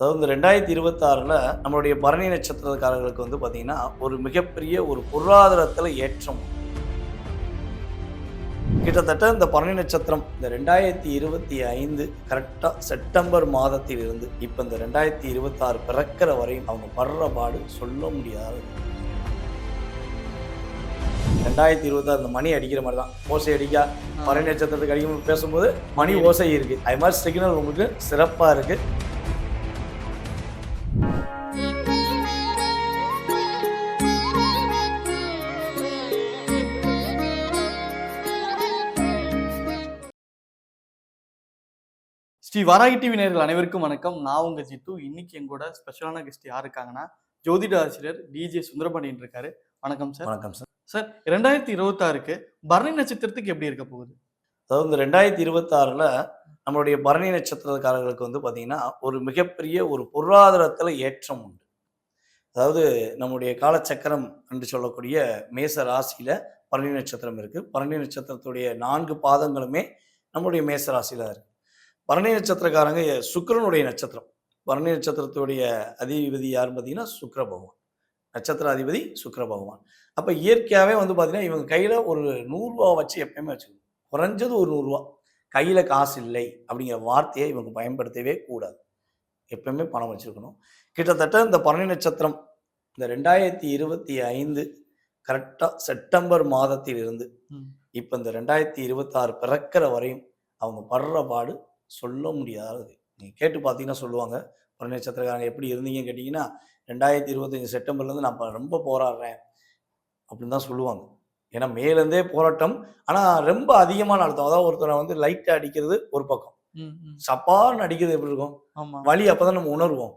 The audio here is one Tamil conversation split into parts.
அதாவது இந்த ரெண்டாயிரத்தி இருபத்தாறில் நம்மளுடைய பரணி நட்சத்திரக்காரர்களுக்கு வந்து பார்த்தீங்கன்னா ஒரு மிகப்பெரிய ஒரு பொருளாதாரத்தில் ஏற்றம். கிட்டத்தட்ட இந்த பரணி நட்சத்திரம் இந்த ரெண்டாயிரத்தி இருபத்தி ஐந்து கரெக்டாக செப்டம்பர் மாதத்தில் இருந்து இப்போ இந்த ரெண்டாயிரத்தி இருபத்தாறு பிறக்கிற வரையும் அவங்க படுற பாடு சொல்ல முடியாது. ரெண்டாயிரத்தி இருபத்தாறு இந்த மணி அடிக்கிற மாதிரி தான் ஓசை அடிக்கா பரணி நட்சத்திரத்துக்கு அடிக்கும் பேசும்போது மணி ஓசை இருக்கு. அது மாதிரி சிக்னல் உங்களுக்கு சிறப்பாக இருக்கு. ஸ்ரீ வாராகி டிவி நேயர்கள் அனைவருக்கும் வணக்கம். நான் உங்க ஜித்து. இன்னைக்கு என் கூட ஸ்பெஷலான கெஸ்ட் யார் இருக்காங்கன்னா ஜோதிட ஆசிரியர் டிஜே சுந்தரபாண்டியன் இருக்காரு. வணக்கம் சார் வணக்கம் சார் சார் ரெண்டாயிரத்தி இருபத்தாறுக்கு பரணி நட்சத்திரத்துக்கு எப்படி இருக்க போகுது? அதாவது இந்த ரெண்டாயிரத்தி இருபத்தாறில் நம்மளுடைய பரணி நட்சத்திரக்காரர்களுக்கு வந்து பார்த்தீங்கன்னா ஒரு மிகப்பெரிய ஒரு பொருளாதாரத்தில் ஏற்றம் உண்டு. அதாவது நம்முடைய காலச்சக்கரம் என்று சொல்லக்கூடிய மேச ராசியில் பரணி நட்சத்திரம் இருக்குது பரணி நட்சத்திரத்துடைய நான்கு பாதங்களுமே நம்முடைய மேச ராசியில் இருக்கு. பரணி நட்சத்திரக்காரங்க சுக்கிரனுடைய நட்சத்திரம். பரணி நட்சத்திரத்துடைய அதிபதி யாருன்னு பார்த்தீங்கன்னா சுக்கிர பகவான். நட்சத்திர அதிபதி சுக்கிர பகவான். அப்போ இயற்கையாகவே வந்து பார்த்தீங்கன்னா இவங்க கையில் ஒரு நூறுரூவா வச்சு எப்பயுமே வச்சுக்கணும். குறைஞ்சது ஒரு நூறுரூவா. கையில் காசு இல்லை அப்படிங்கிற வார்த்தையை இவங்க பயன்படுத்தவே கூடாது. எப்பயுமே பணம் வச்சுருக்கணும். கிட்டத்தட்ட இந்த பரணி நட்சத்திரம் இந்த ரெண்டாயிரத்தி இருபத்தி ஐந்து கரெக்டாக செப்டம்பர் மாதத்தில் இருந்து ம். இப்போ இந்த ரெண்டாயிரத்தி இருபத்தாறு பிறக்கிற வரையும் அவங்க படுற பாடு சொல்ல முடியாதது நீங்கள் கேட்டு பார்த்தீங்கன்னா சொல்லுவாங்க. பரணி நட்சத்திரக்காரங்க எப்படி இருந்தீங்கன்னு கேட்டிங்கன்னா ரெண்டாயிரத்தி இருபத்தஞ்சி செப்டம்பர்லேருந்து நான் ரொம்ப போராடுறேன். அப்படின்னு தான் சொல்லுவாங்க. ஏன்னா மேலேருந்தே போராட்டம். ஆனால் ரொம்ப அதிகமான அழுத்தம். அதாவது ஒருத்தரை வந்து லைட்டாக அடிக்கிறது ஒரு பக்கம். சப்பான்னு அடிக்கிறது எப்படி இருக்கும்? வலி அப்போ தான் நம்ம உணர்வோம்.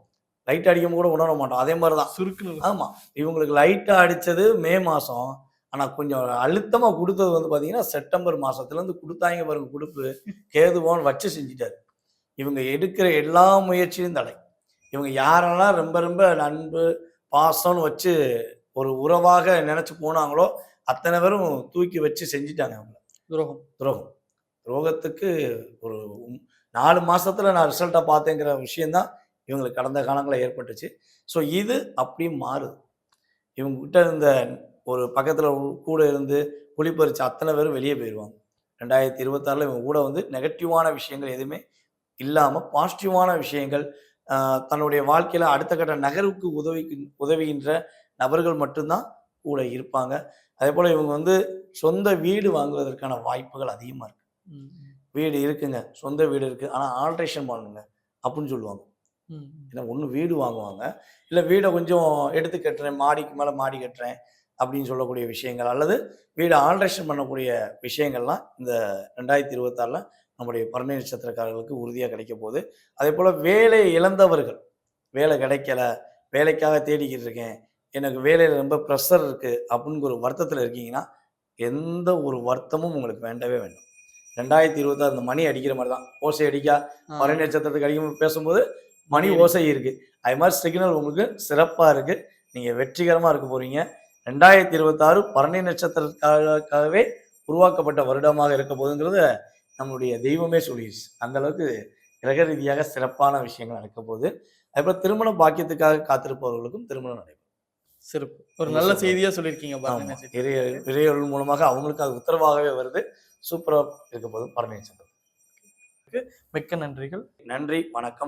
லைட் அடிக்கும் கூட உணர மாட்டோம். அதே மாதிரி தான். சுருக்குன்னு. ஆமாம் இவங்களுக்கு லைட்டாக அடித்தது மே மாதம் ஆனால் கொஞ்சம் அழுத்தமாக கொடுத்தது வந்து பார்த்தீங்கன்னா செப்டம்பர் மாதத்துலேருந்து கொடுத்தாங்க பாருங்க கொடுப்பு. கேதுவான் வச்சு செஞ்சிட்டாரு. இவங்க எடுக்கிற எல்லா முயற்சியும் தடை. இவங்க யாரெல்லாம் ரொம்ப ரொம்ப நண்பு பாசம்னு வச்சு ஒரு உறவாக நினச்சி போனாங்களோ அத்தனை பேரும் தூக்கி வச்சு செஞ்சிட்டாங்க அவங்க துரோகம். துரோகம். துரோகத்துக்கு ஒரு நாலு மாசத்துல நான் ரிசல்ட்டை பார்த்தேங்கிற விஷயம்தான் இவங்களுக்கு கடந்த காலங்களில் ஏற்பட்டுச்சு. ஸோ இது அப்படியே மாறுது. இவங்க கிட்ட இருந்த ஒரு பக்கத்தில் கூட இருந்து குளிப்பறிச்ச அத்தனை பேரும் வெளியே போயிடுவாங்க ரெண்டாயிரத்தி இருபத்தாறில் இவங்க கூட வந்து நெகட்டிவான விஷயங்கள் எதுவுமே இல்லாமல் பாசிட்டிவான விஷயங்கள் தன்னுடைய வாழ்க்கையில் அடுத்த கட்ட நகர்வுக்கு உதவி உதவுகின்ற நபர்கள் மட்டும்தான் கூட இருப்பாங்க. அதே போல் இவங்க வந்து சொந்த வீடு வாங்குவதற்கான வாய்ப்புகள் அதிகமாக இருக்கு. ம், ம். வீடு இருக்குங்க. சொந்த வீடு இருக்குது ஆனால் ஆல்ட்ரேஷன் பண்ணுங்க அப்படின்னு சொல்லுவாங்க. ஏன்னா ஒன்று வீடு வாங்குவாங்க. இல்லை வீடை கொஞ்சம் எடுத்து கட்டுறேன் மாடிக்கு மேலே மாடி கட்டுறேன் அப்படின்னு சொல்லக்கூடிய விஷயங்கள் அல்லது வீடை ஆல்ட்ரேஷன் பண்ணக்கூடிய விஷயங்கள்லாம் இந்த ரெண்டாயிரத்தி இருபத்தாறில் நம்முடைய பரணி நட்சத்திரக்காரர்களுக்கு உறுதியாக கிடைக்க போகுது. அதே போல் வேலை இழந்தவர்கள் வேலை கிடைக்கல வேலைக்காக தேடிக்கிட்டு இருக்கேன் எனக்கு வேலையில் ரொம்ப ப்ரெஷர் இருக்குது அப்படின்னு ஒரு வருத்தத்தில் இருக்கீங்கன்னா எந்த ஒரு வருத்தமும் உங்களுக்கு வேண்டவே வேண்டாம். ரெண்டாயிரத்தி இருபத்தாறு இந்த மணி அடிக்கிற மாதிரி தான். ஓசை அடிக்கா. பரணி நட்சத்திரத்துக்கு அடிக்கும் பேசும்போது மணி ஓசை இருக்கு. அது மாதிரி சிக்னல் உங்களுக்கு சிறப்பாக இருக்கு. நீங்க வெற்றிகரமா இருக்க போறீங்க. ரெண்டாயிரத்தி இருபத்தாறு பரணி நட்சத்திரத்துக்காகவே உருவாக்கப்பட்ட வருடமாக இருக்க போகுதுங்கிறத நம்மளுடைய தெய்வமே சொல்லிடுச்சு அந்த அளவுக்கு கிரக ரீதியாக சிறப்பான விஷயங்கள் நடக்க போகுது. அதுபோல் திருமண பாக்கியத்துக்காக காத்திருப்பவர்களுக்கும் திருமணம் நடைபெறும். சிறப்பு. ஒரு நல்ல. செய்தியா சொல்லியிருக்கீங்க பரணி ஆமா. நட்சத்திரம். இறைய இறையொருள் மூலமாக அவங்களுக்கு அது உத்தரவாகவே வருது. சூப்பராக இருக்க போகுது பரணி நட்சத்திரம். மிக்க நன்றிகள். நன்றி வணக்கம்.